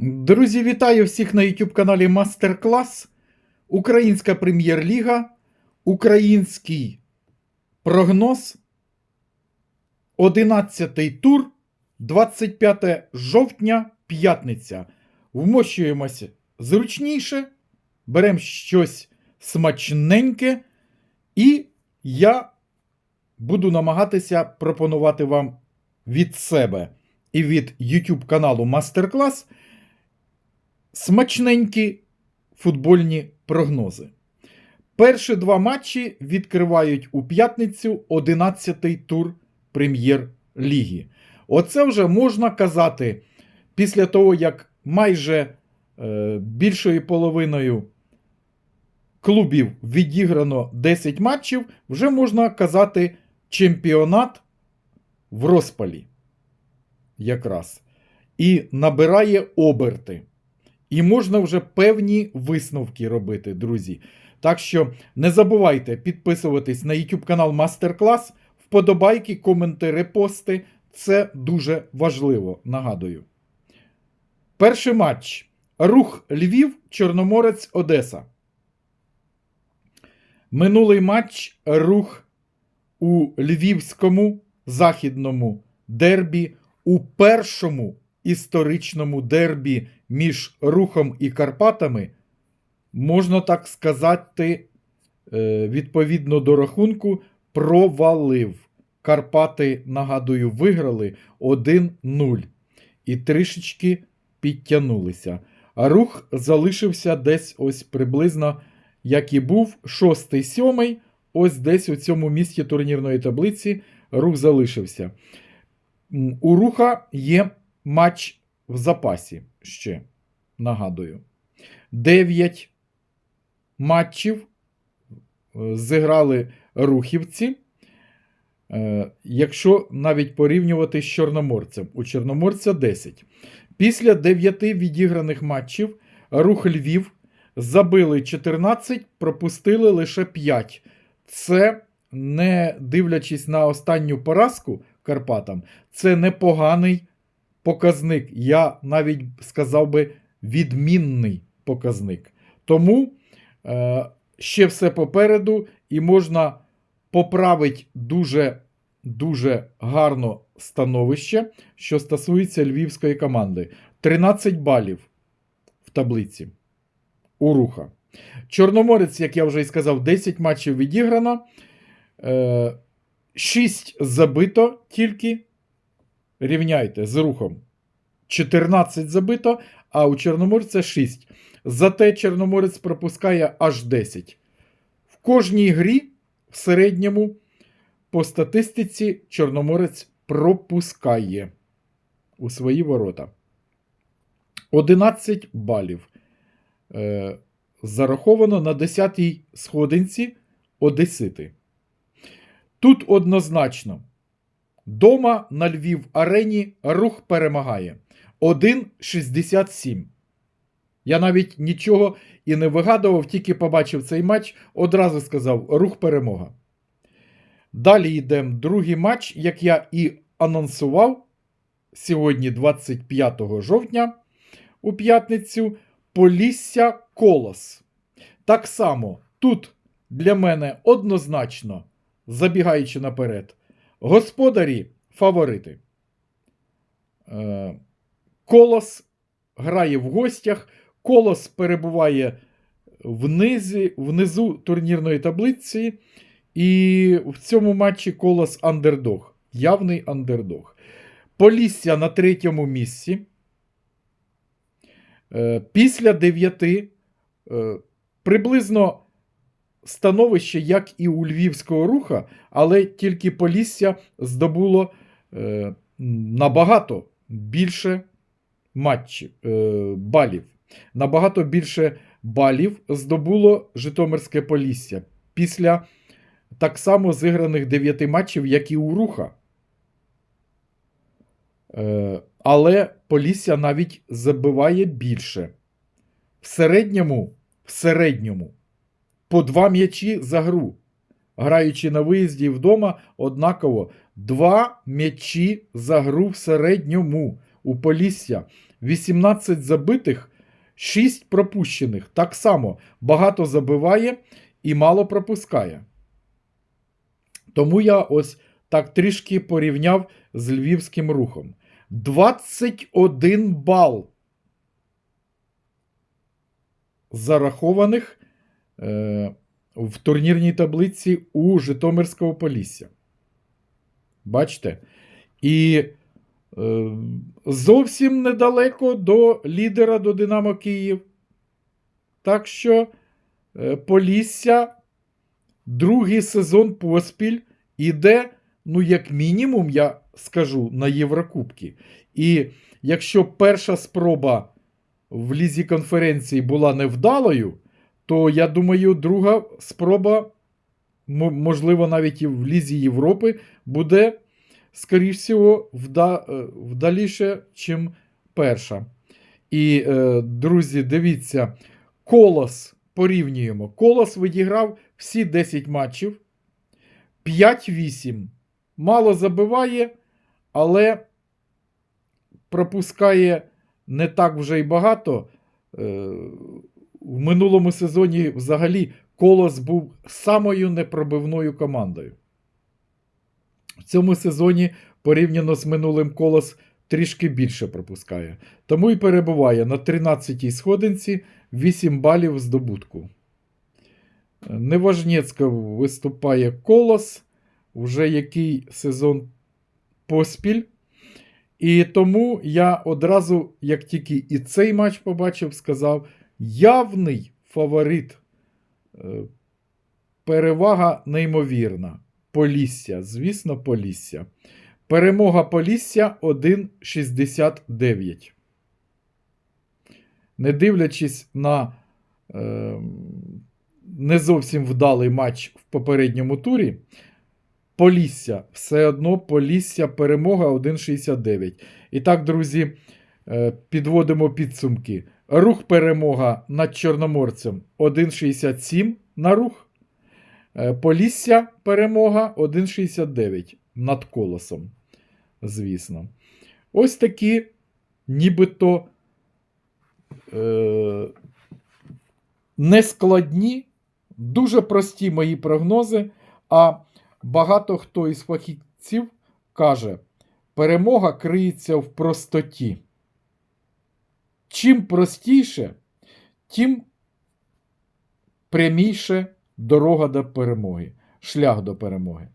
Друзі, вітаю всіх на YouTube каналі Мастер Клас. Українська прем'єр-ліга. Український прогноз. 11 тур, 25 жовтня, п'ятниця. Вмощуємося зручніше, беремо щось смачненьке, і я буду намагатися пропонувати вам від себе і від YouTube каналу Мастер Клас смачненькі футбольні прогнози. Перші два матчі відкривають у п'ятницю 11-й тур Прем'єр-ліги. Оце вже можна казати після того, як майже е, більшою половиною клубів відіграно 10 матчів, вже можна казати чемпіонат в розпалі. Якраз. І набирає оберти. І можна вже певні висновки робити, друзі. Так що не забувайте підписуватись на YouTube канал Мастер Клас, вподобайки, коменти, репости. Це дуже важливо, нагадую. Перший матч. Рух Львів, Чорноморець, Одеса. Минулий матч рух у Львівському західному дербі у першому історичному дербі між Рухом і Карпатами, можна так сказати, е, відповідно до рахунку, провалив. Карпати, нагадую, виграли 1-0 і трішечки підтягнулися. А рух залишився десь ось приблизно, як і був, шостий, сьомий. Ось десь у цьому місці турнірної таблиці рух залишився. У руха є матч в запасі ще, нагадую. 9 матчів е, зіграли рухівці. Е, Якщо навіть порівнювати з Чорноморцем, у Чорноморця 10. Після 9 відіграних матчів рух Львів забили 14, пропустили лише 5. Це, не дивлячись на останню поразку Карпатам, це непоганий показник. Я навіть сказав би відмінний показник. Тому е, ще все попереду, і можна поправити дуже, дуже гарно становище, що стосується львівської команди. 13 балів в таблиці у руха. Чорноморець, як я вже і сказав, 10 матчів відіграно. Е, 6 забито тільки. Рівняйте з рухом. 14 забито, а у Чорноморця 6. Зате Чорноморець пропускає аж 10. В кожній грі в середньому по статистиці Чорноморець пропускає у свої ворота. 11 балів. Е, зараховано на 10-й сходинці Одесити. Тут однозначно. Дома на Львів арені рух перемагає 1,67. Я навіть нічого і не вигадував, тільки побачив цей матч, одразу сказав: рух перемога. Далі йдемо другий матч, як я і анонсував сьогодні, 25 жовтня, у п'ятницю, Полісся Колос. Так само тут для мене однозначно, забігаючи наперед, господарі фаворити. Е, Колос грає в гостях. Колос перебуває внизі, внизу турнірної таблиці. І в цьому матчі Колос андердог. Явний андердог. Полісся на третьому місці. Е, Після дев'яти е, приблизно становище, як і у Львівського руха, але тільки Полісся здобуло е, набагато більше матчів, е, балів. Набагато більше балів здобуло Житомирське Полісся після так само зіграних 9 матчів, як і у Руха. Е, але Полісся навіть забиває більше. В середньому, в середньому по два м'ячі за гру. Граючи на виїзді і вдома, однаково два м'ячі за гру в середньому у Полісся. 18 забитих, 6 пропущених. Так само багато забиває і мало пропускає. Тому я ось так трішки порівняв з львівським рухом. 21 бал зарахованих в турнірній таблиці у Житомирського Полісся. Бачите? І е, зовсім недалеко до лідера до Динамо Київ. Так що е, Полісся другий сезон поспіль іде, ну, як мінімум, я скажу, на Єврокубки. І якщо перша спроба в лізі конференції була невдалою, то я думаю, друга спроба, можливо, навіть і в Лізі Європи, буде, скоріш всього, вда, е, вдаліше, чим перша. І, е, друзі, дивіться, Колос порівнюємо. Колос відіграв всі 10 матчів. 5-8. Мало забиває, але пропускає не так вже й багато. В минулому сезоні взагалі Колос був самою непробивною командою. В цьому сезоні, порівняно з минулим Колос, трішки більше пропускає. Тому і перебуває на 13-й сходинці 8 балів здобутку. Неважнєцько виступає Колос, вже який сезон поспіль. І тому я одразу, як тільки і цей матч побачив, сказав: явний фаворит. Е, Перевага неймовірна. Полісся, звісно, Полісся. Перемога Полісся 1,69. Не дивлячись на е, не зовсім вдалий матч в попередньому турі, Полісся все одно Полісся перемога 1,69. І так, друзі, е, підводимо підсумки. Рух перемога над Чорноморцем 1,67 на рух. Е, Полісся перемога 1,69 над колосом. Звісно. Ось такі, нібито е, нескладні, дуже прості мої прогнози. А багато хто із фахівців каже, перемога криється в простоті. Чим простіше, тим пряміше дорога до перемоги, шлях до перемоги.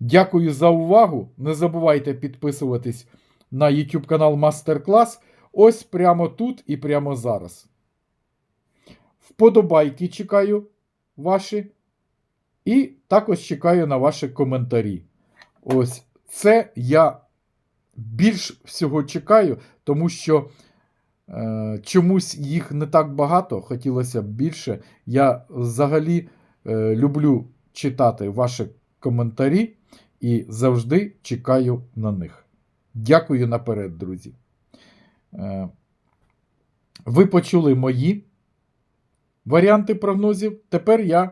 Дякую за увагу. Не забувайте підписуватись на YouTube канал Мастер Клас. Ось прямо тут і прямо зараз. Вподобайки чекаю ваші. І також чекаю на ваші коментарі. Ось це я більш всього чекаю, тому що чомусь їх не так багато, хотілося б більше. Я взагалі е, люблю читати ваші коментарі і завжди чекаю на них. Дякую наперед, друзі. Е, ви почули мої варіанти прогнозів. Тепер я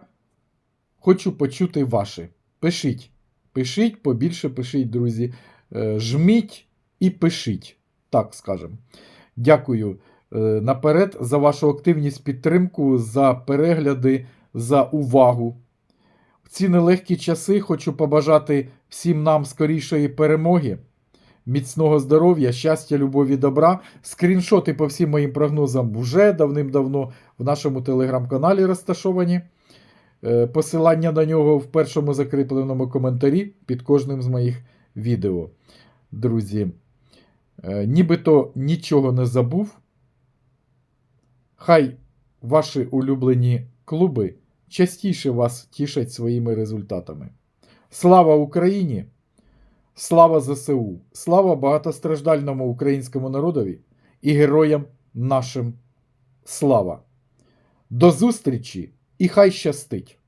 хочу почути ваші. Пишіть. Пишіть, побільше пишіть, друзі. Е, Жміть і пишіть, так скажемо. Дякую е, наперед за вашу активність, підтримку, за перегляди, за увагу. В ці нелегкі часи хочу побажати всім нам скорішої перемоги, міцного здоров'я, щастя, любові, добра. Скріншоти по всім моїм прогнозам вже давним-давно в нашому телеграм-каналі розташовані. Е, Посилання на нього в першому закріпленому коментарі під кожним з моїх відео. Друзі, нібито нічого не забув. Хай ваші улюблені клуби частіше вас тішать своїми результатами. Слава Україні! Слава ЗСУ! Слава багатостраждальному українському народові і героям нашим слава! До зустрічі і хай щастить!